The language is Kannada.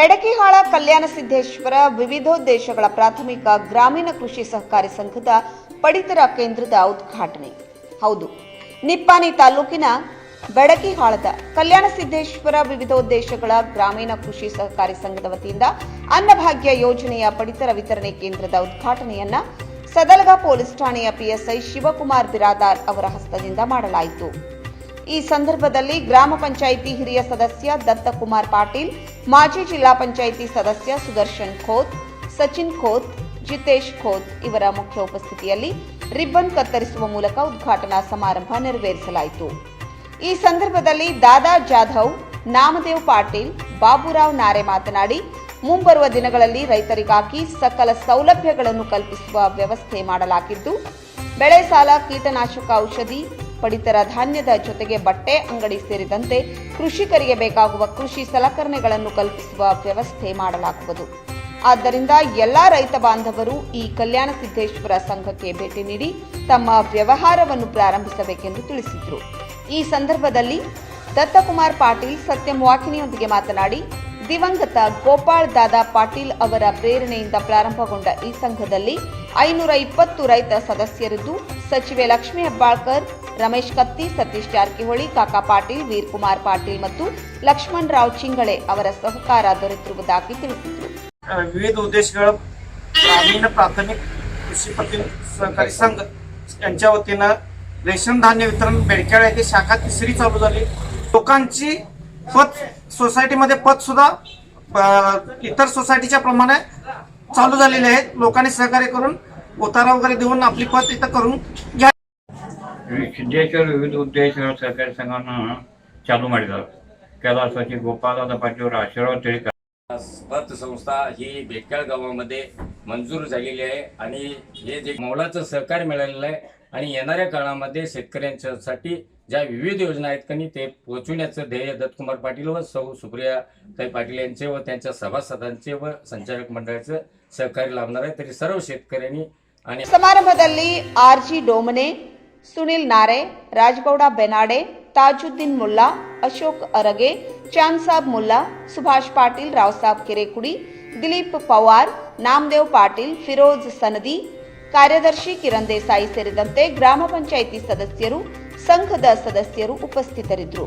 ಬೆಡಕಿಹಾಳ ಕಲ್ಯಾಣ ಸಿದ್ದೇಶ್ವರ ವಿವಿಧೋದ್ದೇಶಗಳ ಪ್ರಾಥಮಿಕ ಗ್ರಾಮೀಣ ಕೃಷಿ ಸಹಕಾರಿ ಸಂಘದ ಪಡಿತರ ಕೇಂದ್ರದ ಉದ್ಘಾಟನೆ. ಹೌದು, ನಿಪ್ಪಾನಿ ತಾಲೂಕಿನ ಬೆಡಕಿಹಾಳದ ಕಲ್ಯಾಣ ಸಿದ್ದೇಶ್ವರ ವಿವಿಧೋದ್ದೇಶಗಳ ಗ್ರಾಮೀಣ ಕೃಷಿ ಸಹಕಾರಿ ಸಂಘದ ವತಿಯಿಂದ ಅನ್ನಭಾಗ್ಯ ಯೋಜನೆಯ ಪಡಿತರ ವಿತರಣೆ ಕೇಂದ್ರದ ಉದ್ಘಾಟನೆಯನ್ನ ಸದಲಗ ಪೊಲೀಸ್ ಠಾಣೆಯ ಪಿಎಸ್ಐ ಶಿವಕುಮಾರ್ ಬಿರಾದಾರ್ ಅವರ ಹಸ್ತದಿಂದ ಮಾಡಲಾಯಿತು. ಈ ಸಂದರ್ಭದಲ್ಲಿ ಗ್ರಾಮ ಪಂಚಾಯಿತಿ ಹಿರಿಯ ಸದಸ್ಯ ದತ್ತಕುಮಾರ್ ಪಾಟೀಲ್ ಮಾಜಿ ಜಿಲ್ಲಾ ಪಂಚಾಯಿತಿ ಸದಸ್ಯ ಸುದರ್ಶನ್ ಖೋತ್ ಸಚಿನ್ ಖೋತ್ ಜಿತೇಶ್ ಖೋತ್ ಇವರ ಮುಖ್ಯ ಉಪಸ್ಥಿತಿಯಲ್ಲಿ ರಿಬ್ಬನ್ ಕತ್ತರಿಸುವ ಮೂಲಕ ಉದ್ಘಾಟನಾ ಸಮಾರಂಭ ನೆರವೇರಿಸಲಾಯಿತು. ಈ ಸಂದರ್ಭದಲ್ಲಿ ದಾದಾ ಜಾಧವ್, ನಾಮದೇವ್ ಪಾಟೀಲ್, ಬಾಬುರಾವ್ ನಾರೆ ಮಾತನಾಡಿ, ಮುಂಬರುವ ದಿನಗಳಲ್ಲಿ ರೈತರಿಗಾಗಿ ಸಕಲ ಸೌಲಭ್ಯಗಳನ್ನು ಕಲ್ಪಿಸುವ ವ್ಯವಸ್ಥೆ ಮಾಡಲಾಗಿದ್ದು, ಬೆಳೆ ಸಾಲ, ಕೀಟನಾಶಕ ಔಷಧಿ ಪಡಿತರ ಧಾನ್ಯದ ಜೊತೆಗೆ ಬಟ್ಟೆ, ಅಂಗಡಿ ಸೇರಿದಂತೆ ಕೃಷಿಕರಿಗೆ ಬೇಕಾಗುವ ಕೃಷಿ ಸಲಕರಣೆಗಳನ್ನು ಕಲ್ಪಿಸುವ ವ್ಯವಸ್ಥೆ ಮಾಡಲಾಗುವುದು. ಆದ್ದರಿಂದ ಎಲ್ಲ ರೈತ ಬಾಂಧವರು ಈ ಕಲ್ಯಾಣ ಸಿದ್ದೇಶ್ವರ ಸಂಘಕ್ಕೆ ಭೇಟಿ ನೀಡಿ ತಮ್ಮ ವ್ಯವಹಾರವನ್ನು ಪ್ರಾರಂಭಿಸಬೇಕೆಂದು ತಿಳಿಸಿದರು. ಈ ಸಂದರ್ಭದಲ್ಲಿ ದತ್ತಕುಮಾರ್ ಪಾಟೀಲ್ ಸತ್ಯಂ ವಾಕಿನಿಯೊಂದಿಗೆ ಮಾತನಾಡಿ ದಿವಂಗತ ಗೋಪಾಲ್ ದಾದಾ ಪಾಟೀಲ್ ಅವರ ಪ್ರೇರಣೆಯಿಂದ ಪ್ರಾರಂಭಗೊಂಡ ಈ ಸಂಘದಲ್ಲಿ ಐನೂರ ಇಪ್ಪತ್ತು ರೈತ ಸದಸ್ಯರಿದ್ದು, ಸಚಿವೆ ಲಕ್ಷ್ಮೀ ಹೆಬ್ಬಾಳ್ಕರ್, ರಮೇಶ್ ಕತ್ತಿ, ಸತೀಶ್ ಜಾರಕಿಹೊಳಿ, ಕಾಕಾ ಪಾಟೀಲ್, ವೀರ್ಕುಮಾರ್ ಪಾಟೀಲ್ ಮತ್ತು ಲಕ್ಷ್ಮಣ್ ರಾವ್ ಚಿಂಗಳೆ ಅವರ ಸಹಕಾರ ದೊರೆತಿರುವುದಾಗಿ ತಿಳಿಸಿದರು. ವಿವಿಧ ಉದ್ದೇಶಗಳ ಗ್ರಾಮೀಣ ಪ್ರಾಥಮಿಕ ಕೃಷಿ ಪ್ರತಿ ಸಹಕಾರಿ ಸಂಘ यांच्या ವತಿಯಿಂದ ರೇಷನ್ ಧಾನ್ಯ ವಿತರಣೆ बेडकेळा येथे शाखा तिसरी झाली पत सोसायटीमध्ये पत सुद्धा अ, इतर सोसायटीच्या प्रमाणे चालू झालेले आहेत लोकांनी सहकार्य करून उतारा वगैरे देऊन आपली पत इथं करून घ्या ಸಿದ್ದೇಶ್ವರ ವಿವಿಧ ಉದ್ದೇಶಗಳ ಸಹಕಾರಿ ಸಂಘವನ್ನು ಚಾಲू ಮಾಡಿದ್ದಾರೆ कैलासाची गोपालदादा पाटीलवर आशीर्वाद तळी पतसंस्था ही बेकाळ गावामध्ये मंजूर झालेली आहे आणि हे जे मोलाचं सहकार्य मिळालेलं आहे आणि येणाऱ्या काळामध्ये शेतकऱ्यांच्यासाठी ज्या विविध योजना आहेत का नाही ते पोहोचवण्याचं ध्येय दत्तकुमार पाटील व सौ सुप्रिया ताई पाटील यांचे व त्यांच्या सभासदांचे व संचालक मंडळाचं सहकार्य लाभणार आहे तरी सर्व शेतकऱ्यांनी आणि ಸಮಾರಂಭದಲ್ಲಿ ಆರ್ಜಿ ಡೋಮನೆ ಸುನಿಲ್ ನಾರೆ ರಾಜಗೌಡ ಬೆನಾಡೆ ತಾಜುದ್ದೀನ್ ಮುಲ್ಲಾ, ಅಶೋಕ್ ಅರಗೆ ಚಾಂದ್ ಸಾಬ್ ಮುಲ್ಲಾ, ಸುಭಾಷ್ ಪಾಟೀಲ್ ರಾವ್ಸಾಬ್ ಕೆರೆಕುಡಿ, ದಿಲೀಪ್ ಪವಾರ್, ನಾಮದೇವ್ ಪಾಟೀಲ್, ಫಿರೋಜ್ ಸನದಿ, ಕಾರ್ಯದರ್ಶಿ ಕಿರಣ್ ದೇಸಾಯಿ ಸೇರಿದಂತೆ ಗ್ರಾಮ ಪಂಚಾಯಿತಿ ಸದಸ್ಯರು, ಸಂಘದ ಸದಸ್ಯರು ಉಪಸ್ಥಿತರಿದ್ದರು.